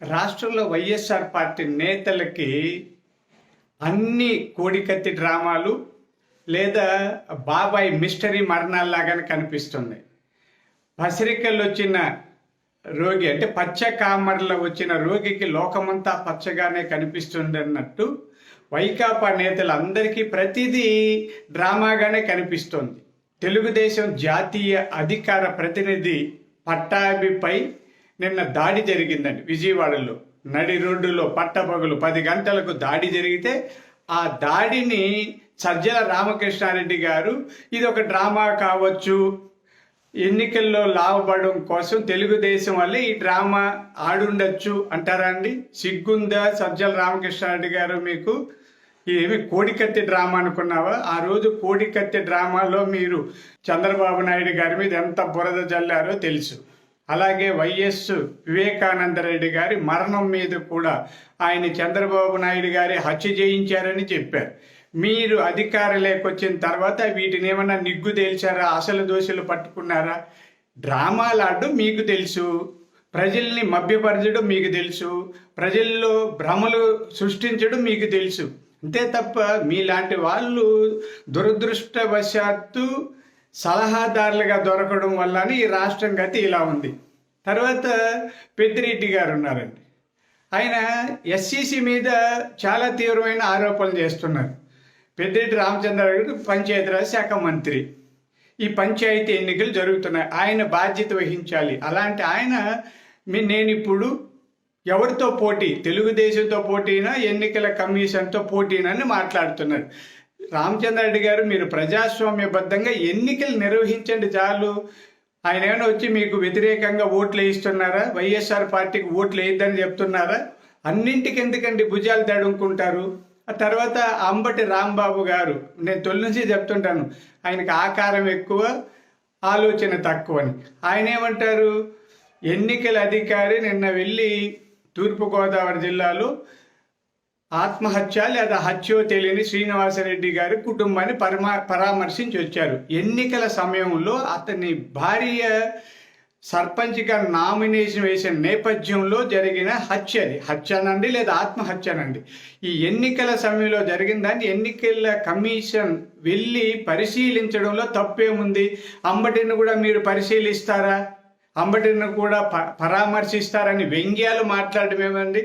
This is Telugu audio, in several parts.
రాష్ట్రంలో వైఎస్ఆర్ పార్టీ నేతలకి అన్ని కోడికత్తి డ్రామాలు లేదా బాబాయ్ మిస్టరీ మరణాల్లాగానే కనిపిస్తుంది పసిరికల్లో వచ్చిన రోగి అంటే పచ్చ కామర్లో వచ్చిన రోగికి లోకమంతా పచ్చగానే కనిపిస్తుంది అన్నట్టు వైకాపా నేతలందరికీ ప్రతిదీ డ్రామాగానే కనిపిస్తోంది. తెలుగుదేశం జాతీయ అధికార ప్రతినిధి పట్టాభిపై నిన్న దాడి జరిగిందండి. విజయవాడలో నడి రోడ్డులో పట్టపగులు పది గంటలకు దాడి జరిగితే ఆ దాడిని సజ్జల రామకృష్ణారెడ్డి గారు ఇది ఒక డ్రామా కావచ్చు ఎన్నికల్లో లాభపడడం కోసం తెలుగుదేశం వల్ల ఈ డ్రామా ఆడుండొచ్చు అంటారా అండి? సిగ్గుందా సజ్జల రామకృష్ణారెడ్డి గారు మీకు? ఏమి కోడికత్తి డ్రామా అనుకున్నావా? ఆ రోజు కోడికత్తి డ్రామాలో మీరు చంద్రబాబు నాయుడు గారి మీద ఎంత బురద జల్లారో తెలుసు. అలాగే వైఎస్ వివేకానందరెడ్డి గారి మరణం మీద కూడా ఆయన చంద్రబాబు నాయుడు గారి హత్య చేయించారని చెప్పారు. మీరు అధికారంలోకి వచ్చిన తర్వాత వీటిని ఏమన్నా నిగ్గు తేల్చారా? అసలు దోషులు పట్టుకున్నారా? డ్రామాలు ఆడడం మీకు తెలుసు. ప్రజల్ని మభ్యపరచడం మీకు తెలుసు. ప్రజల్లో భ్రమలు సృష్టించడం మీకు తెలుసు. అంతే తప్ప మీలాంటి వాళ్ళు దురదృష్టవశాత్తు సలహాదారులుగా దొరకడం వల్లనే ఈ రాష్ట్రం గతి ఇలా ఉంది. తర్వాత పెద్దిరెడ్డి గారు ఉన్నారండి. ఆయన ఎస్సీసీ మీద చాలా తీవ్రమైన ఆరోపణలు చేస్తున్నారు. పెద్దిరెడ్డి రామచంద్ర గారు పంచాయతీరాజ్ శాఖ మంత్రి. ఈ పంచాయతీ ఎన్నికలు జరుగుతున్నాయి. ఆయన బాధ్యత వహించాలి. అలాంటి ఆయన మీ నేను ఇప్పుడు ఎవరితో పోటీ? తెలుగుదేశంతో పోటీనా? ఎన్నికల కమిషన్తో పోటీనని మాట్లాడుతున్నారు. రామచంద్రారెడ్డి గారు మీరు ప్రజాస్వామ్యబద్ధంగా ఎన్నికలు నిర్వహించండి చాలు. ఆయన ఏమైనా వచ్చి మీకు వ్యతిరేకంగా ఓట్లు వేయిస్తున్నారా? వైఎస్ఆర్ పార్టీకి ఓట్లు వేయద్దని చెప్తున్నారా? అన్నింటికి ఎందుకండి భుజాలు తడుముకుంటారు? ఆ తర్వాత అంబటి రాంబాబు గారు నేను తొలి నుంచి చెప్తుంటాను ఆయనకి ఆకారం ఎక్కువ ఆలోచన తక్కువ అని ఆయన ఏమంటారు? ఎన్నికల అధికారి నిన్న వెళ్ళి తూర్పుగోదావరి జిల్లాలో ఆత్మహత్య లేదా హత్యో తెలియని శ్రీనివాసరెడ్డి గారి కుటుంబాన్ని పరమా పరామర్శించి వచ్చారు. ఎన్నికల సమయంలో అతని భార్య సర్పంచ్గా నామినేషన్ వేసిన నేపథ్యంలో జరిగిన హత్య అది. హత్యనండి లేదా ఆత్మహత్యనండి. ఈ ఎన్నికల సమయంలో జరిగిన దాన్ని ఎన్నికల కమిషన్ వెళ్ళి పరిశీలించడంలో తప్పేముంది? అంబటిని కూడా మీరు పరిశీలిస్తారా? అంబటిని కూడా ప పరామర్శిస్తారని వ్యంగ్యాలు మాట్లాడమేమండి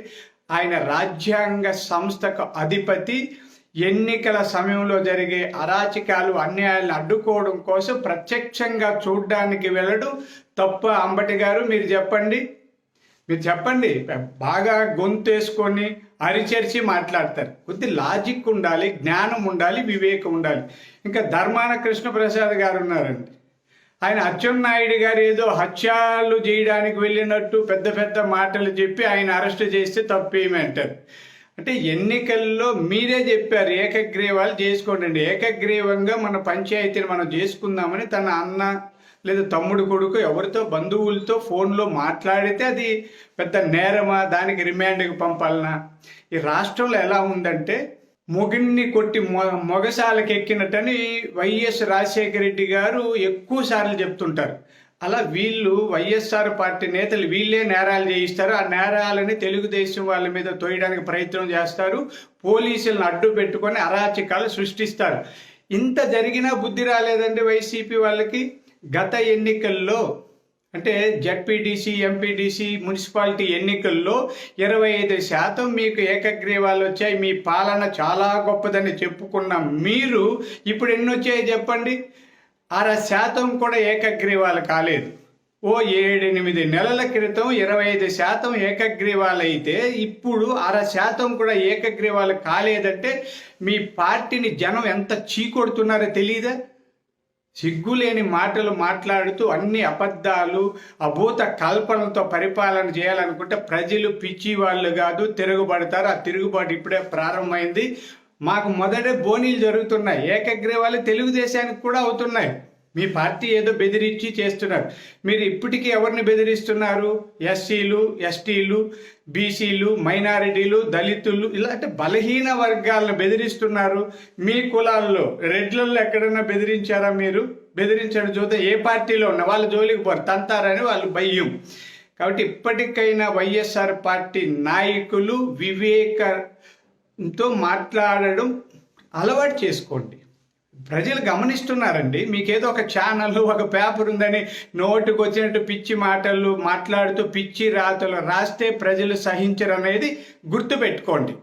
ఆయన రాజ్యాంగ సంస్థకు అధిపతి. ఎన్నికల సమయంలో జరిగే అరాచకాలు అన్యాయాలను అడ్డుకోవడం కోసం ప్రత్యక్షంగా చూడడానికి వెళ్ళడం. తప్ప అంబటి గారు మీరు చెప్పండి. మీరు చెప్పండి. బాగా గొంతేసుకొని అరిచరిచి మాట్లాడతారు. కొద్ది లాజిక్ ఉండాలి జ్ఞానం ఉండాలి వివేకం ఉండాలి. ఇంకా ధర్మాన కృష్ణప్రసాద్ గారు ఉన్నారండి. ఆయన అచ్చెన్నాయుడు గారు ఏదో హత్యలు చేయడానికి వెళ్ళినట్టు పెద్ద పెద్ద మాటలు చెప్పి ఆయన అరెస్ట్ చేస్తే తప్పేమంటారు? అంటే ఎన్నికల్లో మీరే చెప్పారు ఏకగ్రీవాలు చేసుకోండి. ఏకగ్రీవంగా మన పంచాయతీని మనం చేసుకుందామని తన అన్న లేదా తమ్ముడు కొడుకు ఎవరితో బంధువులతో ఫోన్లో మాట్లాడితే అది పెద్ద నేరమా? దానికి రిమాండ్కి పంపాలనా? ఈ రాష్ట్రంలో ఎలా ఉందంటే మొగిన్ని కొట్టి మొ మొగసాలకు ఎక్కినట్టని వైఎస్ రాజశేఖర రెడ్డి గారు ఎక్కువ సార్లు చెప్తుంటారు. అలా వీళ్ళు వైఎస్ఆర్ పార్టీ నేతలు వీళ్ళే నేరాలు చేయిస్తారు. ఆ నేరాలని తెలుగుదేశం వాళ్ళ మీద తోయడానికి ప్రయత్నం చేస్తారు. పోలీసులను అడ్డు పెట్టుకొని అరాచకాలు సృష్టిస్తారు. ఇంత జరిగినా బుద్ధి రాలేదండి వైసీపీ వాళ్ళకి. గత ఎన్నికల్లో అంటే జడ్పీటీసీ ఎంపీడీసీ మున్సిపాలిటీ ఎన్నికల్లో ఇరవై ఐదు శాతం మీకు ఏకగ్రీవాలు వచ్చాయి. మీ పాలన చాలా గొప్పదని చెప్పుకున్న మీరు ఇప్పుడు ఎన్ని వచ్చాయి చెప్పండి. అర శాతం కూడా ఏకగ్రీవాలు కాలేదు. ఓ ఏడెనిమిది నెలల క్రితం ఇరవై ఐదు శాతం ఏకగ్రీవాలు అయితే ఇప్పుడు అర శాతం కూడా ఏకగ్రీవాలు కాలేదంటే మీ పార్టీని జనం ఎంత చీకొడుతున్నారో తెలియదా సిగ్గులేని మాటలు మాట్లాడుతూ అన్ని అబద్ధాలు అభూత కల్పనలతో పరిపాలన చేయాలనుకుంటే ప్రజలు పిచ్చి వాళ్ళు కాదు తిరుగుబడతారు. ఆ తిరుగుబాటు ఇప్పుడే ప్రారంభమైంది. మాకు మొదట బోనీలు జరుగుతున్నాయి. ఏకగ్రీవాలు తెలుగుదేశానికి కూడా అవుతున్నాయి. మీ పార్టీ ఏదో బెదిరించి చేస్తున్నారు మీరు ఇప్పటికీ ఎవరిని బెదిరిస్తున్నారు? ఎస్సీలు ఎస్టీలు బీసీలు మైనారిటీలు దళితులు ఇలాంటి బలహీన వర్గాలను బెదిరిస్తున్నారు. మీ కులాల్లో రెడ్లలో ఎక్కడన్నా బెదిరించారా మీరు? బెదిరించడం చూద్దాం. ఏ పార్టీలో ఉన్న వాళ్ళు జోలికి పోరు తంతారని వాళ్ళు భయం. కాబట్టి ఇప్పటికైనా వైఎస్ఆర్ పార్టీ నాయకులు వివేకంతో మాట్లాడడం అలవాటు చేసుకోండి. ప్రజలు గమనిస్తున్నారండి. మీకేదో ఒక ఛానల్ ఒక పేపర్ ఉందని నోటుకు వచ్చినట్టు పిచ్చి మాటలు మాట్లాడుతూ పిచ్చి రాతలు రాస్తే ప్రజలు సహించరు అనేది గుర్తుపెట్టుకోండి.